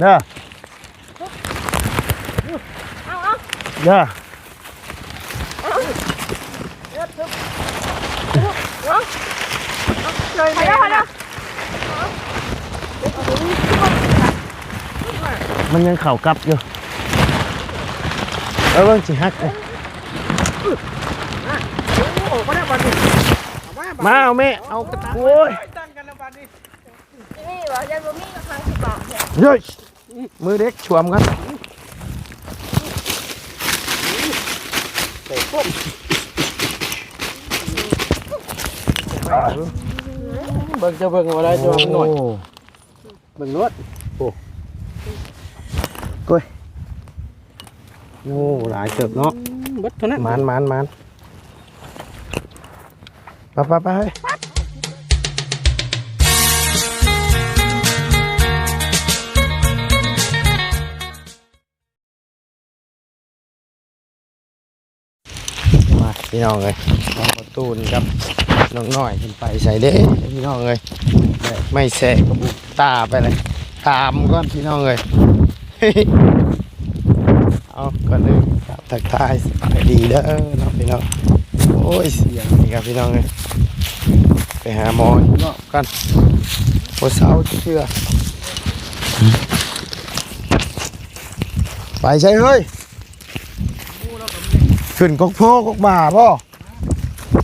เด้อเอาเอาเด้อเลยไปแล้วไปแล้วมันยังเข่ากลับอยู่เออเบิ่งสิฮักเลยโอ้ก็ได้บัดนี้มาเอาแม่เอากระตาโอ้ยตั้งกันแล้วบัดนี้นี่ว่ายันบ่มีทางสิบบาทเนี่ยเฮ้ย มือเด็กชวมกันเบิ่งจะเบิ่งเอาอะไรจะหน่อยเบิ่งรถโอ้หลายเติบเนาะเบิดเท่านั้นมันมันมันไปไปไป พี่น้องเลยน้องประตูนครับน้องน้อยขึ้นไปใส่เด้พี่น้องเลยไม่แสกระบุกตาไปเลยตามก่อนพี่น้องเลยเอาก่อนเลยครับทักทายสบายดีเด้อเนาะพี่น้องโอ้ยเสียงนี่ครับพี่น้องเลยไปหาหมออีกรอบกันโอ้เศร้าเชื่อไปใช่เฮ้ย ขึ้นกกโพกกบ่าบ่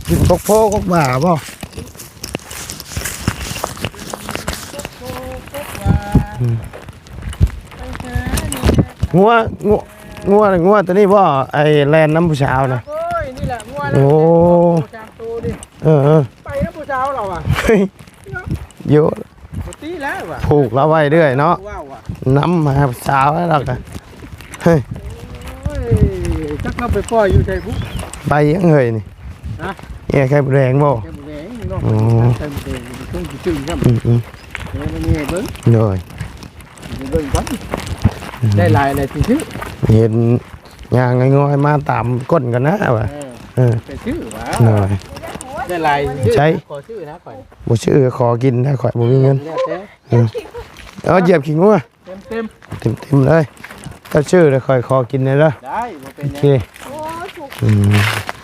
ขึ้นกกโพกกบ่าบ่งัวงัวงัวงัวตัวนี้บ่ไอแลนน้ำผู้สาวนะโอ้ยนี่แหละงัวโอ้จามตูดิเออเออไปแล้วผู้สาวเราอะเฮ้ยเยอะปกติแล้วว่ะผูกเราไว้เรื่อยเนาะว้าวอะน้ำมาสาวแล้วเราก็เฮ้ยโอ้ยจัก เราไปปล่อยอยู่ใจบุ๊กไปยังเงยนี่ฮะเนี่ยใครแรงบ่แค่หมูแดงนี่เนาะอ๋อใช่หมูแดงมันต้องจืดครับอืมอืมเดี๋ยวมันนี่เบิ้งเลยเบิ้งก่อนได้ลายอะไรที่ชื่อเห็นยางงอยๆมาตามก้นกันนะว่ะเออเออเป็นชื่อวะเลยได้ลายชื่อใช้ขอชื่อนะข่อยบ่ชื่อขอกินถ้าข่อยบ่มีเงินแล้วแต่เอาเหยียบขิงงัวเต็มเต็มเต็มๆเลย ถ้าชื่อแล้วข่อยขอกินเลยเด้อๆได้บ่เป็นโอหเคยังโอ้ถูกอืม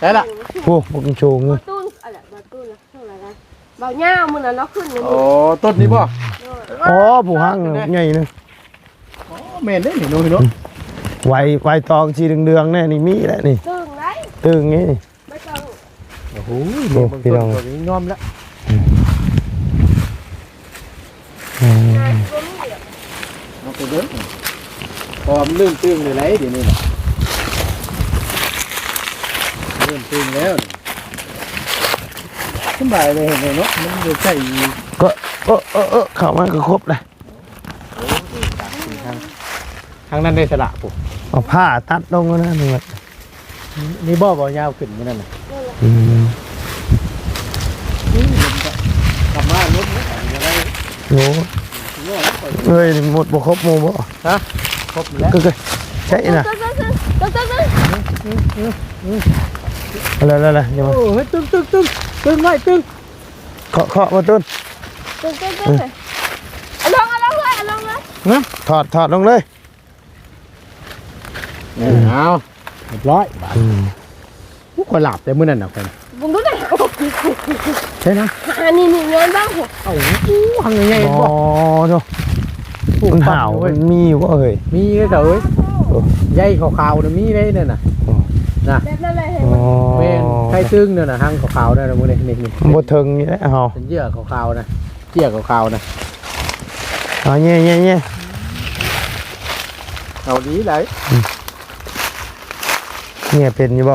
ได้ละโอ้บ่กินโชว์เงิบานตุ้นอะไรบาตุ้นเท่าไหร่นะบ่าวย่ามื้อนั้นเราขึ้นเลยโอ้ต้นนี้บ่อ๋อผู้หังใหญ่นึงอ๋อแม่นได้นี่น้องพี่น้องไวไวตองสีเดืองๆแน่นี่มีแล้วนี่ตึงไรตึงนี่ไม่ต้องโอ้โหโอ้พี่น้องตัวนี้งอมแล้วอืมนายบ่มีอะเอาไปเด้อพ อมันลื่นตึงเลยไรเดี๋ยวนี้น่ะลื่นตึงแล้วนี่สบายเลยเห็นไหมเนาะมันจะใส่ก็เออเออเออเข้ามาก็ครบเลยทางทางนั้นได้สละปุ๊เอาผ้าตัดลงแล้วนะนี่ครับนี่บ่บ่ยาวขึ้นมื้อนั้นน่ะอืมกลับมารถนะอะไรโอ้เอ้ยนี่หมดบ่ครบหมู่บ่ ครบแล้วก็ก็ใช่น่ะตึ้งตึ้งตึ้งตึ้งตึ้งตึ้งอะไรอะไรอย่ามาโอ้ยตึงตึงตึงตึงไว้ตึงเคาะเคาะมาต้นตึ้งตึ้งตึ้งเอาลงเอาลงเลยเอาลงเลยถอดถอดลงเลยเอาเรียบร้อยบาดอืมผู้คนหลับแต่มื้อนั้นน่ะคนบุ้งดูดิโอ้โหใช่นะอันนี้นี่เงินบ้างหัวเอ้าอู้หังใหญ่อ๋ๆบ่อ เนาะมันห่าวเว้มัยนมีอยู่บ่เอ้ย มีเลยเถอะเอ้ยโอ้ใหญ่ขาวๆน่ะมีเลยนั่นน่ะแบบนั้นเลยเห็นอ๋ไหมอแม่นไข่ตึงนั่นน่ะหังขาวๆนั่นน่ะมื้อนี้นี่นี่บ่ถึงนี่แหละเฮาเป็นเหยื่อขาวๆนะเหยื่อขาวๆนะเอาแย่ๆเอาดีเลยๆเนี่ยเป็นอยู่บ่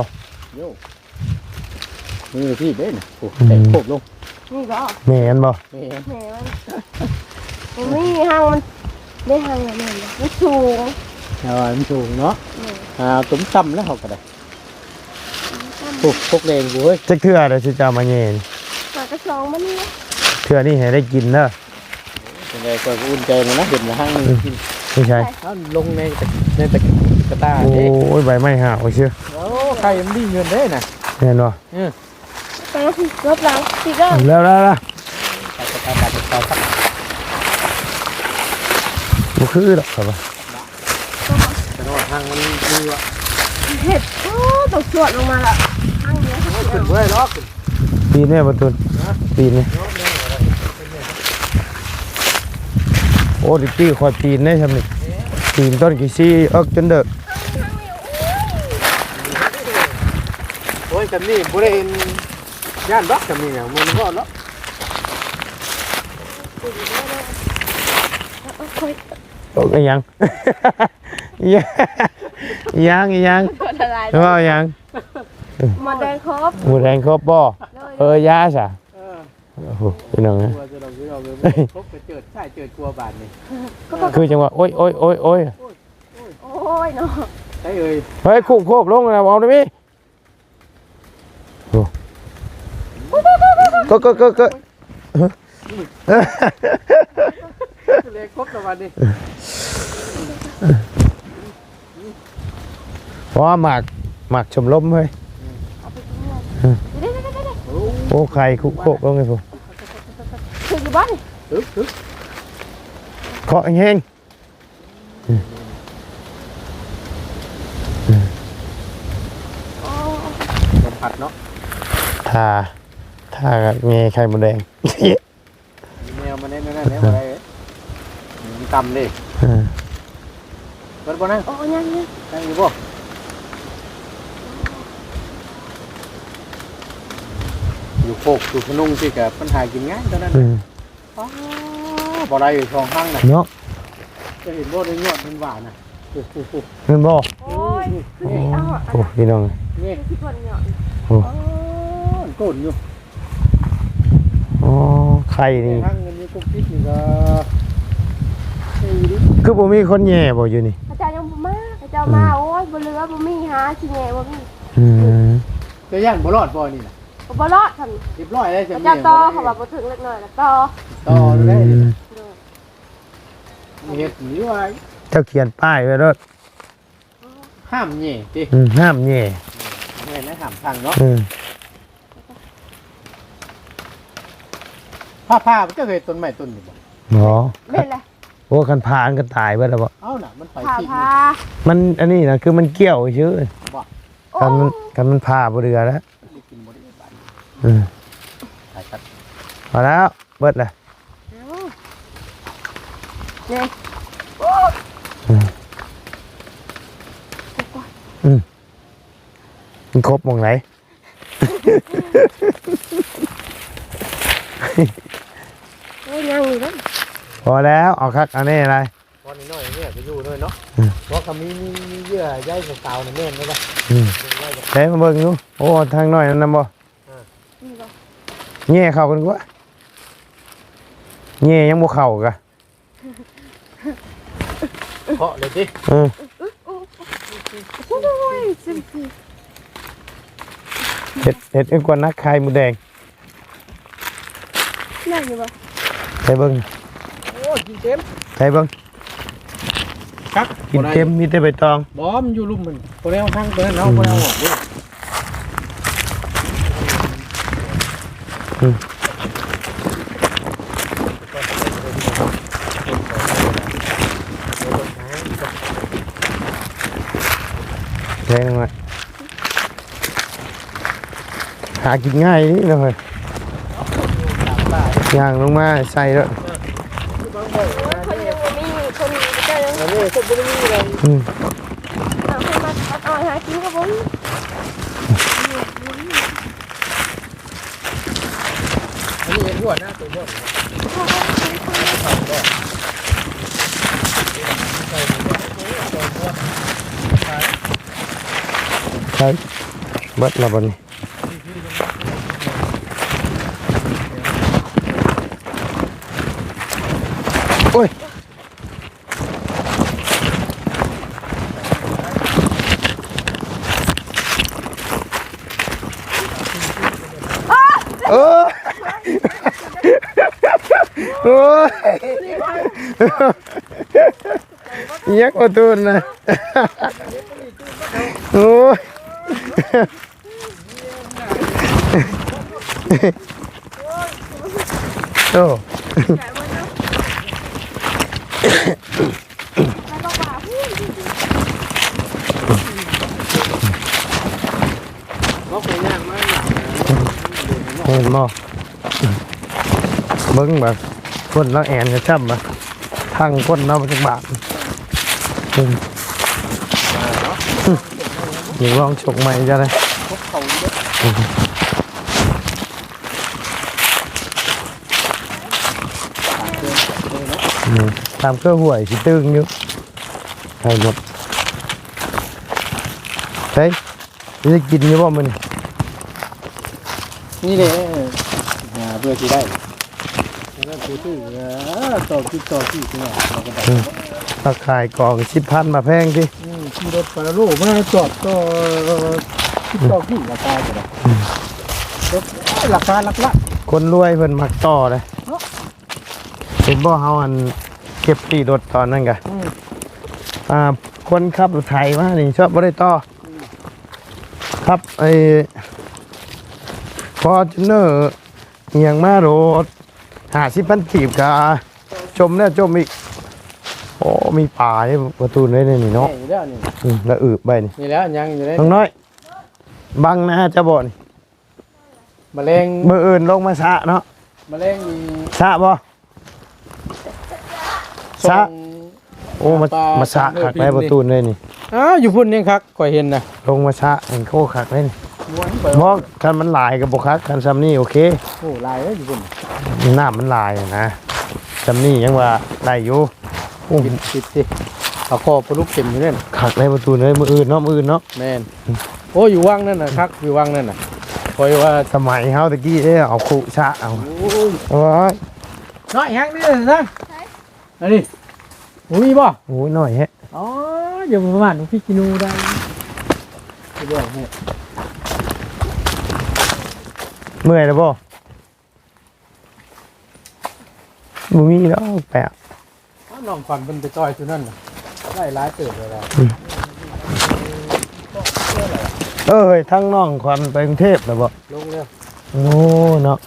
โย่มือพี่เด้นโอ้แต่โคบลงนี่ก็แม่นบ่แม่นแหมมันมันไม่มีห้างมัน ได้ห้างอะไรเลยมันสูงเอาอันสูงเนาะอ่าตุ้มต่ำแล้วเขาก็ได้พวกพวกแรงกูเว้ยจักเทื่อเดี๋ยวสิจะเอามาแย่นี่ปากกระชองมันนี่เทื่อนี่ให้ได้กินเด้อเป็นไงก็อุ่นใจนะนะเห็นละห้างไม่ใช่เอาลงในตะในตะกระตาโอเด้้ยใบไม้ห่าวเชื่อโอ้ใครมันดีเงินเด้น่ะเห็นบ่ไปรถหลังสิเด้อแล้วแล้วแล้ว ตะกระตาตะกระตาตักบ่ คือดอกครับว่าแต่ว่าทางมันมีว่าเห็ดโอ้ตกสวดลงมาละข้างเดียวขึ้นเว้ยล็อกปีนแม่ประตูปีนนี่โอ้ดิปี้คอยปีนได้ทำนี่ปีนต้นกี่ซี่เอิกจนเด้อโอ้ยกันนี่บ่ได้เห็นย่านบักกันนี่เนี่ยมันก็เนาะคอยโอ้ยยัง ยังยังยังกดอะไรว่ายังมาแดงครบหมูแดงครบบ่เลยเออยาซะเออโอ้โหพี่น้องนะกลัวจะลองที่เราเลยพบไปเจิดใช่เจิดกลัวบาดนี่คือจังหวะโอ้ยโอ้ยโอ้ยโอ้ยโอ้ยเนาะใช่เอ้ยเฮ้ยคูบโคบลงแล้วเอาได้มั้ยโอ้ก็ก็ก็ก็ เล็กครบตะวันนี่เพราะว่าหมากหมากชมลมเฮ้ยเดี๋ยโอ้ใครคุกโคกลงไงผมถึงอยู่บ้านเคาะแห้งโอ้สัมผัสเนาะทาทาเงยไข่มดแดง แมวมันเล่นนั่นแหละอะไร มันต่ำดิมันบ่นั่งโอ้ยังยังนั่งอยู่บ่อยู่โคกอยู่พนุงที่กับปัญหากินง่ายเท่านั้นอืมอ๋อบ่ได้อยู่สองข้างน่ะเนาะจะเห็นบ่ได้ยอดมันหวานน่ะโอ้โหเงินบ่โอ้ยคือสิเอาอะโอ้พี่น้องนี่ ที่คนเหนียวอ๋อโกนอยู่อ๋อไข่นี่ทางเงินนี่กุ๊กกิ๊กนี่ก็เฮ้ยดิ คือบ่มีคนแย่บ่อยู่นี่อาจารย์ยังบ่มาอาจารย์มาโอ้ยบ่เหลือบ่มีหาสิแง่บ่มีอืมจะย่างบ่รอดบ่นี่น่ะบ่รอดท่านเรียบร้อยแล้วจะอามีจารย์ต่อเขาว่าบ่ถึงเล็กน้อยแล้วต่อต่อเลยอืมเฮ็ดหนีไว้เจ้าเขียนป้ายไว้รถห้ามแหน่ติอืมห้ามแย่แม่นห้ามทางเนาะอืมผ้าผ้าเจ้าเคยต้นไม้ต้นนี้บ่หมอแม่นแหละ โอ้คันพานก็ตายไปแล้วบ่เอ้าน่ะมันไปพาที่พามันอันนี้นะคือมันเกี่ยวชื่อโอ้กันมันกันมันพาบ่เรือแล้วนี่กินบ่ได้บาดอืมตายครับพอแล้วเบิดเลยเนี่ยมันครบหมองไหนโอ้ยยังอยู่เด้อ พอแล้วเอาคักอันนี้อะไรตอนนี้น้อยเนี่ยก็อยู่ด้วยเนาะอืมเพราะก็มีมีมีเยื่อใยเก่าๆนี่แม่นบ่ล่ะอืมเป็นไว้แบบเด้มาเบิ่งดูโอ้ทางน้อยนั่นนำบ่นี่บ่แง่เข้ากันกว่าแง่ยังบ่เข้ากะเคาะเลยดิเออโอ้ยสิบสิเฮ็ดเฮ็ดเป็นกว่านักไข่หมูแดงนั่นอยู่บ่ไปเบิ่งโอ้ย กินเต็มไปเบิ่งครับกินเค็มมีแต่ใบตองบอมนอยู่ลุ่มมันบ่ได้เอาทางเดินเอาบ่ได้เอาออกเว้ยแรงหน่อยหากินง่ายนี่นะเฮ้ยย่างลงมาใส่แล้ว คนยังบ่มีคนเจ้ายังอันนี้ก็บ่ได้มีอะไรอืมเอาให้มาเอาหากินก็บ่มีอันนี้เป็นหัวหน้าตัวบ่ใช่เบิดละบ่นี่ ยักว่าตูนนะโอ้ยโอ้เห็นบ่เบิ้งบ่คนละแอนจะช้ำบ่ทางคนเราจากบาท อยากลองฉกใหม่จะได้พวกเขาเด้อตามเดินเลยเนาะอืมตามเครื่องห่วยสิตึงอยู่ให้หมดเฮ้ยจะกินอยู่บ่มันนี่เลยหาเพื่อที่ได้แล้วคือที่เออต่อที่ต่อที่ที่เนี่ยเราก็ได้ถ้าขายกล่องสิบพันมาแพงที่อืม ขี่รถปลาโลมาจอดก็ที่ต่อที่ราคาจะได้รถราคาหลักละคนรวยเพิ่นมักต่อเลยเห็นบ่เฮาอันเก็บตีรถตอนนั้นกะอืมอ่าคนขับรถไถมานี่ชอบบ่ได้ต่ออครับไอ้ฟอร์จูเนอร์เอียงมาโรดหาสิพันกีบกะจมแล้วจมอีก โอ้มีป่าเนี่ยประตูเลยนี่เนาะนี่แล้วนี่อืมแล้วอืบไปนี่นี่แล้วยังอยู่ได้น้องน้อย บังนะจะบ่นี่มะเร็งเมื่ออื่นลงมาสะเนาะมะเร็งมีสะบ่ซะส่งโอ้มาปลามาสะเออขักพิมพ์ได้ประตูเลยนี่อ้าวอยู่พุ่นนี่ครับก่อยเห็นนะลงมาสะเห็นโคขักเลยนี่ม้วนไปเพราะคันมันหลายกับบ่คักคันซ้ำนี่โอเคโอ้ลายแล้วอยู่พุ่นน้ำมันหลายอะนะซ้ำนี่ยังว่าได้อยู่ โอ้ปิดปิดสิเอาคอปลุกเข็มอยู่นั่นขักได้ประตูเลยมืออื่นเนาะมืออื่นเนาะแม่นโอ้อยู่ว่างนั่นน่ะครับอยู่ว่างนั่นน่ะคอยว่าสมัยเฮาตะกี้เด้เอาคุชะเอาโอ้ยโอ้ยน้อยแฮกนี่เลยนะอันนี้โอ้ยบ่โอ้ยหน่อยแฮะอ๋ออยู่ประมาณพี่กินูได้ไปบอกให้เมื่อยแล้วบ่บ่มีแล้วแปะอ้าว น้องฟันเป็นไปต่อยตัวนั่นน่ะไล่ร้ายเติบเลยล่ะเอ้ยทั้งน้องควันไปกรุงเทพแล้วบ่ลงเร็วโอ้เนาะ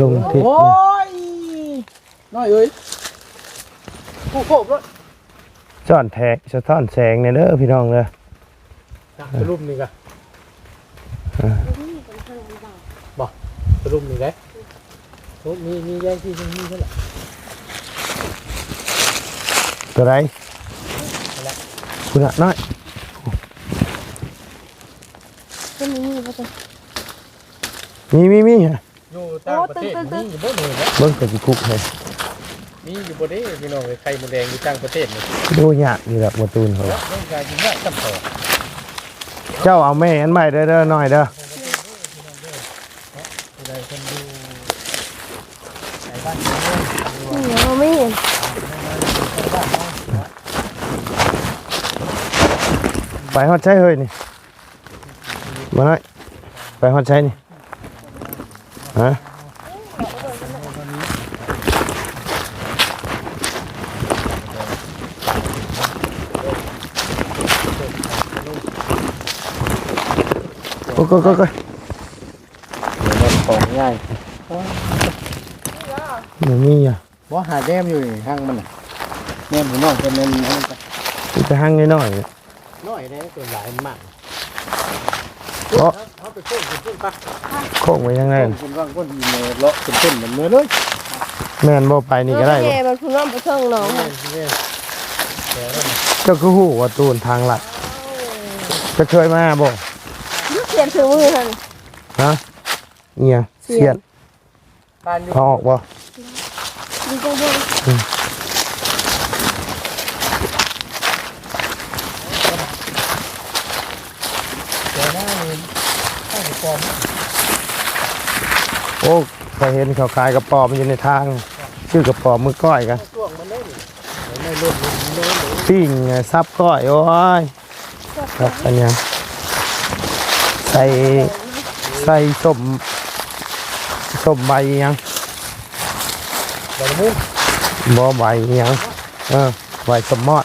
ลงทิศโอ้ยน้อยเอ้ยโอ้โหรถจอนแทกสะท้อนแสงเนี่ยเด้อพี่น้องเด้อสรุปนี่กะสรุปนี่ไง โอ้มีมีแย่งที่มีเท่าไหร่ตัวไรคุณอะน้อยก็มีนี่ก็จะมีมีมีฮะอยู่ต่างประเทศโอ้ตึ๊มีดๆอยู่บ่หนูนะเบิ่งกับสิคุกเลยมีอยู่บ่เด้พี่น้องไข่มดแดงอยู่ต่างประเทศนี่ดูยากอยู่แบบบ่ตูนเขาแล้วเรื่องการกินเนี่ยจำต่อเจ้าเอาแม่อันใหม่เด้อเด้อน้อยเด้อ ผู้ใดคนดู ไก่บ้านนี่เราไม่เห็นไปฮอดใช้เฮ้ยนี่มา หน่อยไปฮอดใช้นี่ฮะโอ้ก็ก็ก็ของง่ายมันมีอะบ่หาแดมอยู่นี่ห้างมันน่ะแม่ผมน้องเป็นนั่นนั่นจ้ะมีแต่หั่งน้อยๆน้อยแน่ตัวหลายมากเพราะเอาไปโค้งขึ้นขึ้นปะโค้งไว้ยังไงโค้งขึ้นว่างก้นอีเมลเลาะขึ้นขึ้นเหมือนเมื่อเลยแม่นบ่ไปนี่ก็ได้บ่แม่มันพุ่งน้ำไปเทิงหนองแม่นแม่นเดี๋ยวนั่นน่ะเจ้าคือฮู้ว่าตูนทางลัดจะเคยมาบ่เสียนถือมือท่านฮะเอียงเสีเสียยดดบ้านอยู่เขาออกบ่ ดูก็บนเดี๋ยวหน้านี่ข้าวปลอมโอ้เคยเห็นเขาขายกระป๋อมอยู่ในทาง ชื่อกระป๋อมมือก้อยกันช่วงมันได้นี่ไม่รุ่นมันโน้นเลยปิ้งไงซับก้อยโอ้ยครับอันนี้ใส่ใส่ส้มส้มใบอิหยัง บะมุ้งบ่ใบอิหยังเออใบสมมอด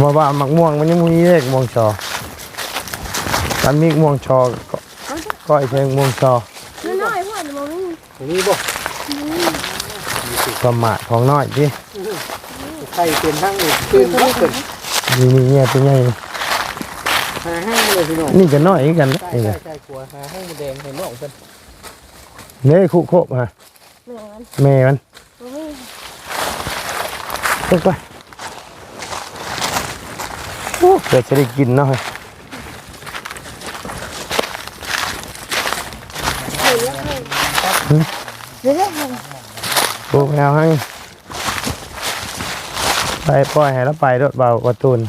บ่ว่ามักม่วงมันยังมีเลขม่วงชอมันมีม่วงชอก็ก้อยเพียงม่วงชอน้อยๆพ่อหนูมองไม่มีอย่างนี้บ่ประมาทของน้อยที่ไข่เป็นทั้งตื่นบ่ขึ้นมีมีเงี้ยเป็นไงหาห้างมาเลยพี่น้องนี่จะน้อยกันนะใช่นี่ใช่นะใช่กลัวหาห้างมันแดงเห็นน้องเพิ่นเนี่ยคุโคบฮะแม่มันแม่มันบ่มีเล็กไปโอ้เดี๋ยวจะได้กินเนาะเดี๋ยวเดี๋ยวโอ้แมวให้ไปปล่อยให้แล้วไปรถเบากว่าตูน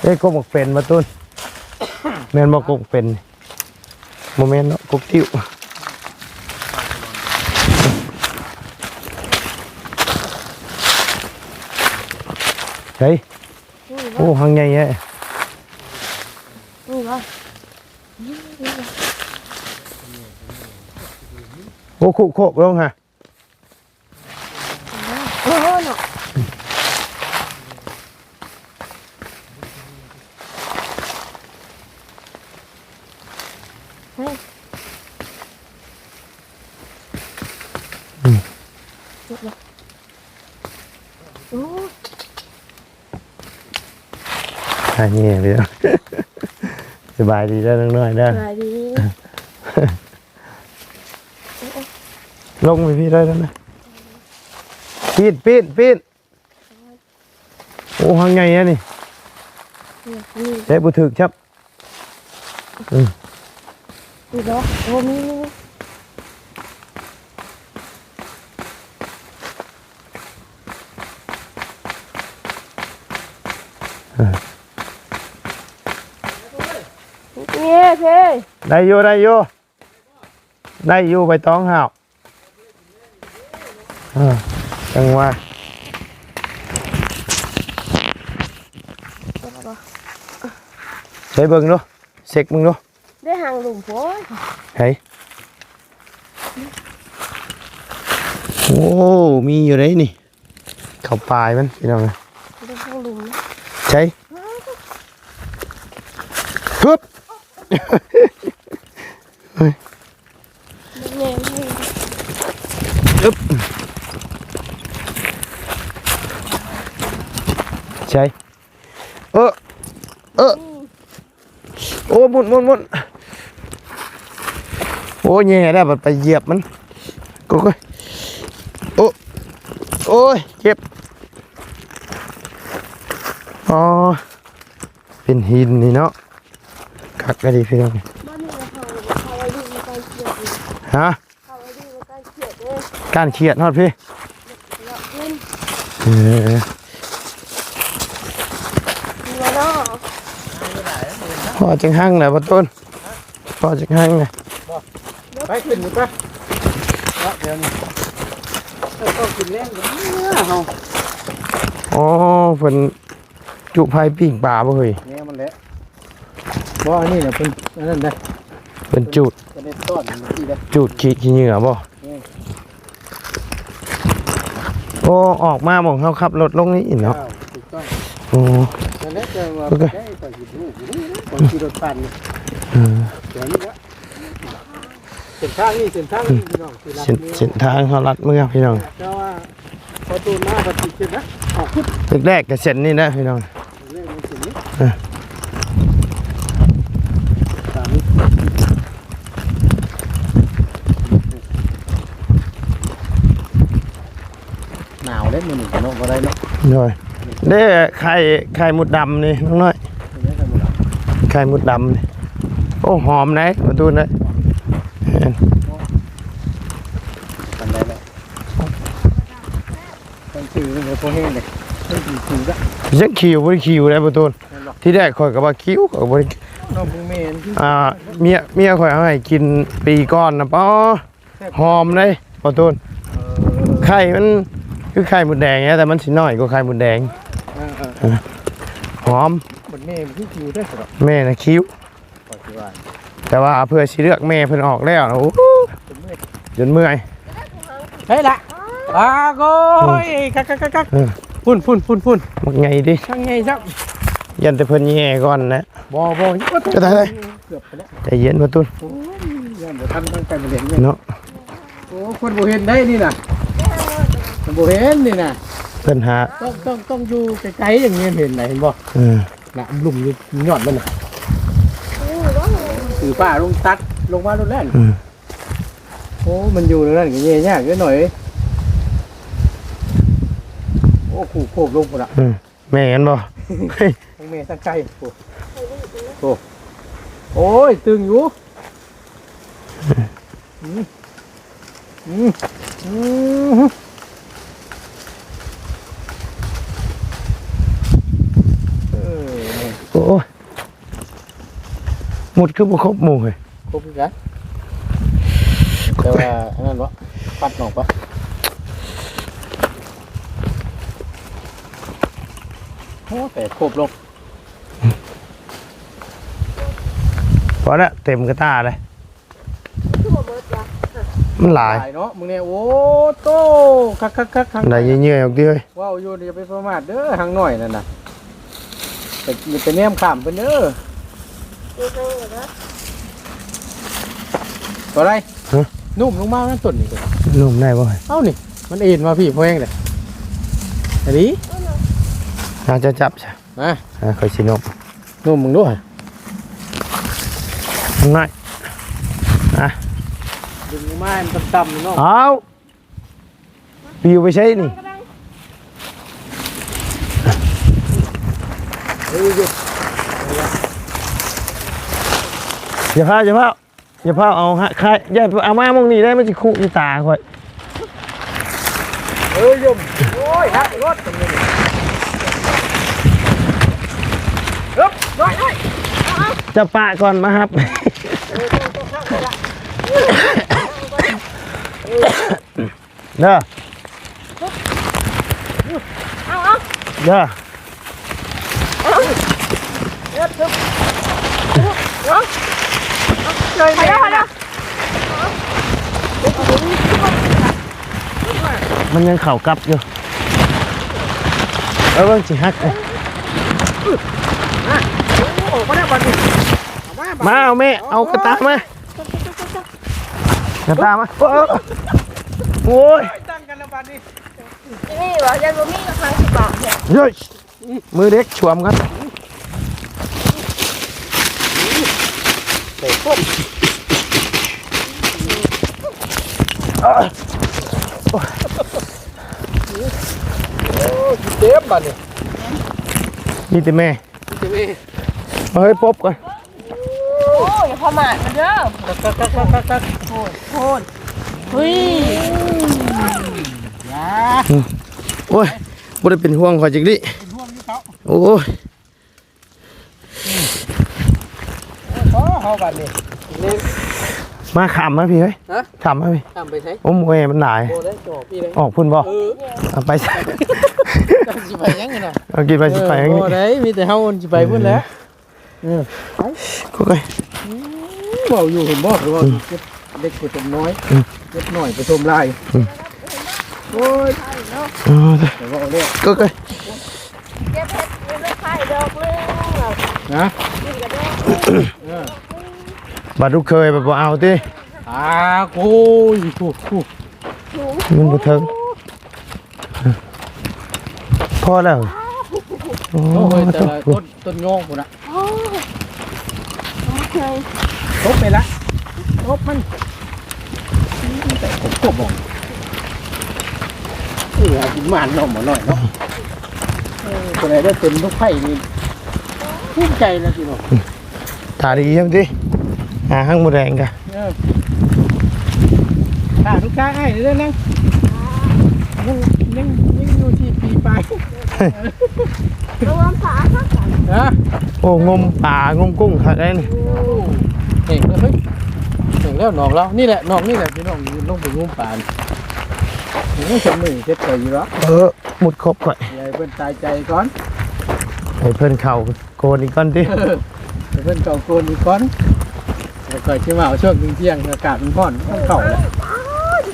เอ้ยกบกเป็นมาตูนแมนบอกกบเป็น โมเมนต์เนาะกบติ้วเฮ้ยนี่โอ้บ่หังใหญ่แยะนี่บ่โอ้คุโคกลงฮะ โอ้โหเนาะเฮ้ยโอ้ อันนี้เดี๋ยวสบายดีได้อน้อยๆได้อสวัสดีลงไปพี่ได้แล้วนะปีนปีนปีนโอ้หังไงอะนี่นี่ใช้บุถึกครับนี่บ่โอ้มีมีเนี่ยเพ่ ได้อยู่ได้อยู่ได้อยู่ใบตองห่าวอ่าจังหว่าใช้เบิ่งดูเซ็กมึงดูได้ห่างหลุมโพ่ยเฮ้ยโอ้ มีอยู่ไหนนี่ เขาปลายมันพี่น้องเอ้ยได้ห่างหลุมนะใช่ฮึบ เนี่ยนี่ใช่เออเออโอ้หมุนหมุนหมุนโอ้แย่ได้บัดไปเหยียบมันก็ก็โอ้โอ้ยเจ็บอ๋อเป็นหินนี่เนาะคักก็ดีพี่น้อง ฮะเขาไว้ดูมาการเขียดเลยการเขียดฮอดพี่แล้วเล่นเออหัวเนาะพอจังหั่งแหละประต้นพอจังหั่งเลยไปขึ้นดูป่ะแล้วเดี๋ยวนี้เออต้องกินแรงกันเนี่ยเฮาอ๋อเพิ่นจุไผปิ้งปลาบ่เฮ้ยเนี่ยมันแหละบ่อันนี้เนี่ยเป็นอันนั้นได้เพิ่นจุด เป็นได้ต้อนมันที่ได้จูดขี้ขี้เหงื่อบ่อืมโอ้ออกมาบอกเขาขับรถลงนี่อีกเนาะอ้าวถูกต้องโอ้นั่นแหละจะว่าโอเคได้ไปกินลูกอยู่นี่นะคนขี่รถปั่นนี่เออเดี๋ยวนี้ละเส้นทางนี่เส้นทางนี่พี่น้องที่รักเส้นนี่เส้นทางเขาลัดเมืองพี่น้องเจ้าว่าพอตูนมาปฏิเสธนะออกขึ้นแรกๆก็เส้นนี่นะพี่น้องเรื่องมันเส้นนี้ เออ ตามนี้ หนาวเด้มือหนึ่งเนาะบ่ได้เนาะหน่อยเด้ไข่ไข่มุดดำนี่น้องน้อยไม่ได้กันหมดแล้วไข่มุดดำนี่โอ้หอมไหนมาดูหน่อยเห็นกันได้แล้วต้องซื้อเงินพอแห้งเลยต้องซื้อซื้อละยังคิวบ่ได้คิวได้ประตูนนั่นหรอกที่แรกข่อยก็ว่าคิวก็บ่ได้น้องบูเมนที่อ่าเมียเมียข่อยเอาให้กินปีก่อนนะป้อหอมเลยประตูนเออไข่มัน คือไข่มดแดงเนี่ยแต่มันสิน้อยกว่าไข่มดแดงเออเออหอมบนเมนที่คิวได้สำหรับแม่นะคิ้ว ปัจจุบันแต่ว่าเพื่อสิเลือกแม่เพิ่นออกแล้วนะโอ้โหเป็นเมื่อจนเมื่อย เฮ้ยละอาโก้ยกักกักกักกักเออ ฝุ่นฝุ่นฝุ่นฝุ่นมันไงดิช่างไงครับยันแต่เพิ่นแย่ก่อนนะบอบอจะได้เลยเกือบไปแล้วใจเย็นประตูนโอ้ยยันบ่ทันตั้งใจมาเรียนเนี่ยเนาะโอ้คนบ่เห็นได้นี่น่ะ คนบ่เห็นนี่น่ะเพิ่นหาต้องต้องต้องอยู่ไกลๆอย่างเงี้ยเห็นไหนเห็นบ่เออน่ะหลุมอยู่ยอดมันน่ะนี่ว่าถือป้าลงตัดลงมาลงแล่นอืมโอ้มันอยู่ในนั้นก็แย่ยากเยอะหน่อยโอ้ขู่โคบลงพุ่นน่ะอืมแม่นบ่เฮ้ยทั้งเมย์ทั้งไก่โอ้โอ้โอ้ยตึงอยู่อืมอืมอืมเออ โอ้ยหมดคือบ่ครบหมู่เฮ้ยครบกันแต่ว่าอันนั้นวะปัดหนอกปะโอ้แต่ครบลงพอละเต็มกระตาเลยคือบ่เบิดว่ะมันหลายเนาะมึงเนี่ยโอ้โตคักคักคักคักได้เยื่อยๆออกดิเฮ้ยว้าวอยู่อย่าไปประมาทเด้อทางหน่อยนั่นน่ะ แต่อย่าไปแนมขามเพิ่นเด้อดูเพิ่นนะตัวไรนุ่มลงมานั่นต้นนี่เด้อนุ่มได้บ่เฮ้ยเอ้านี่ มันเอ็นมาพี่พ่อเองเลยอันนี้น่าจะจับใช่มาอ่าค่อยสินมนุ่มมึงด้วยง่ายดึงไม้มันต่ำๆเนาะเอาปิวไปใช้นี่ ก็ได้ เฮ้ย อยู่อย่าพาอย่าพลาดอย่าพลาดเอาฮะใครอย่าเอามามองนี่ได้ไมันสิคุอีตาคอยเฮ้ยยมโอ้ยฮักรถตรงนี้ฮึบน้อยน้อยจะปะก่อนมาครับเด้อเด้อ เลยไปแล้วไปแล้วมันยังเข่ากลับอยู่เออเบิ่งสิฮักเลยโอ้มาได้บัดนี้เอามาบัดมาเอาแม่เอากระตามากระตามาโอ้โอ้ยตั้งกันแล้วบัดนี้นี่ว่ายันบ่มีกับทางสิบบาทเนี่ยเฮ้ยมือเด็กชวมกันเตะปุ๊บโอ้ย เจ็บบัดนี้นี่แต่แม่เจ็บเองเอาให้ปบก่อนโอ้ยอย่าพอมาดมันเด้อกักกักกักกักกักกักโทษโทษเฮ้ยยาโอ้ยบ่ได้เป็นห่วงข่อยจักดิ เป็นห่วงนี่เขาโอ้ย โอ้ เขาบัดนี้นี่มาขำมาพี่เฮ้ยฮะ ขำมาพี่ทำไปใช้โอ้มวยมันหลาย โบได้จบพี่เลยออกพุ่นบ่เออเอาไปใส่จะสิไปยังไงน่ะเอากินไปสิไปอย่างนี้โอ้ได้มีแต่เฮาสิไปพุ่นแหล้วเออก็ไปเบาอยู่เห็นบ่หรือว่าเก็บเด็กผสมน้อยอืมเก็บหน่อยผสมลายอืมโอ้ยอ๋อแต่ว่าเนี่ยก็ไปเก็บเห็ดเก็บไม่ไข่ดอกเลยนะกินกันได้เออ บัดลูกเคยแบบบ่เอาติอ่าโอ้ยถูกถูกสูงมันบ่ถึงพอแล้วโอ้โอ้ยแต่ตละต้นต้นงอกพุ่นน่ะโอ้ยโอเคทบไปละทบมันแต่ผมกบบอกเออหากินหมานเนาะหมอหน่อยเนาะเออคนไหนได้เต็มทุกไผ่นี่ภูมิใจนะพี่น้องตาดีจังติ หาห้างบ่แดงกะเอออ่าลูกค้าให้เรื่อยๆนั่งยังยังยังอยู่ที่ปีปลายระวังฝาค่ะนะโอ้งมป่างมกุ้งคักได้นี่เก่งเลยเฮ้ยเก่งแล้วน้องเรานี่แหละน้องนี่แหละพี่น้องยืนลงไปงุ้มปานนี่สมมือเจ็ดใจอยู่แล้วเออหมดครบก่อนยายเพิ่นตายใจก่อนให้เพิ่นเข้าโกนอีกก่อนติเออให้เพิ่นเก่าโกนอีกก่อน แล้วก่อยชิมาเอาช่วงเที่ยงๆอากาศมันร้อนต้องเข่าเลย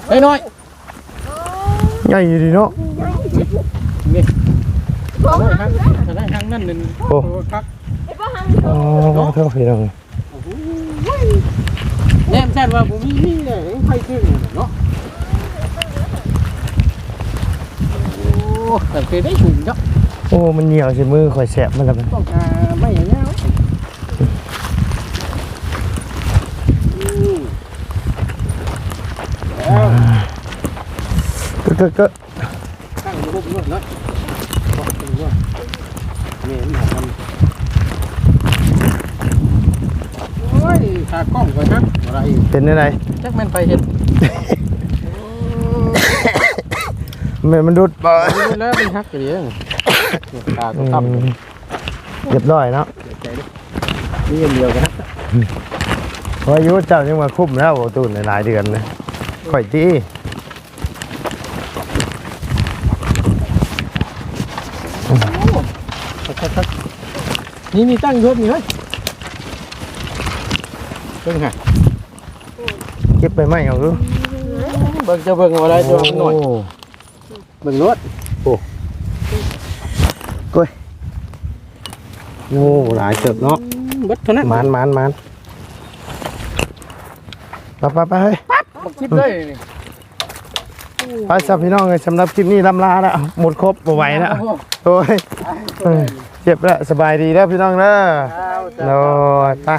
เฮ้ยน้อยใหญ่อยู่ดีเนาะนี่โอ้ได้ยทางได้ทางนั่นนึงโอ้คักไอ้ป้าหันอ๋อเท่าพี่น้องแน่แท้ว่าผมมีมีเนี่ยไฟขึ้นเนาะโอ้แต่เคยได้ถุงเนาะโอ้มันเหนียวใช่มือข่อยแสบมันแล้วมันต้องการไม่อย่างเงี้ยแล้ว ก็ก็ก็ตั้งรูปนวดเนาะบอกเป็นว่าเนี่ยมันทำโอ้ยขากล้องก่อนนะอะไรเป็นอะไรจักแม่นไปเห็นมันมันดุดบ่ดูแล้วเป็นฮักกันเองตาก็อืตั้มมเรียบร้อยเนาะใจดินี่อย่างเดียวกันนะเพราะอายุเจ้ายังมาคุ้มแล้วโอ้ตูนหลายๆเดือนเลยข่อย จี้นี่มีตั้งยศนี่ไหมเบิ่งฮะเก็บไปไหมเอาดูเบิ่งจะเบิ่งเอาอะไรตัวหน่อยเบิ่งรถโอ้หลายเติบเนาะเบิดเท่านั้นมานมานมานไปไปไปเฮ้ยบักชิบเลยนี่ไปสับพี่น้องเลยสำหรับคลิปนี้ลำลาแล้วหมดครบบ่ไหวแล้วโอ้โหโอ้ย เออเจ็บแล้วสบายดีแล้วพี่น้องเด้อเอาจ้ะโอ้ยไป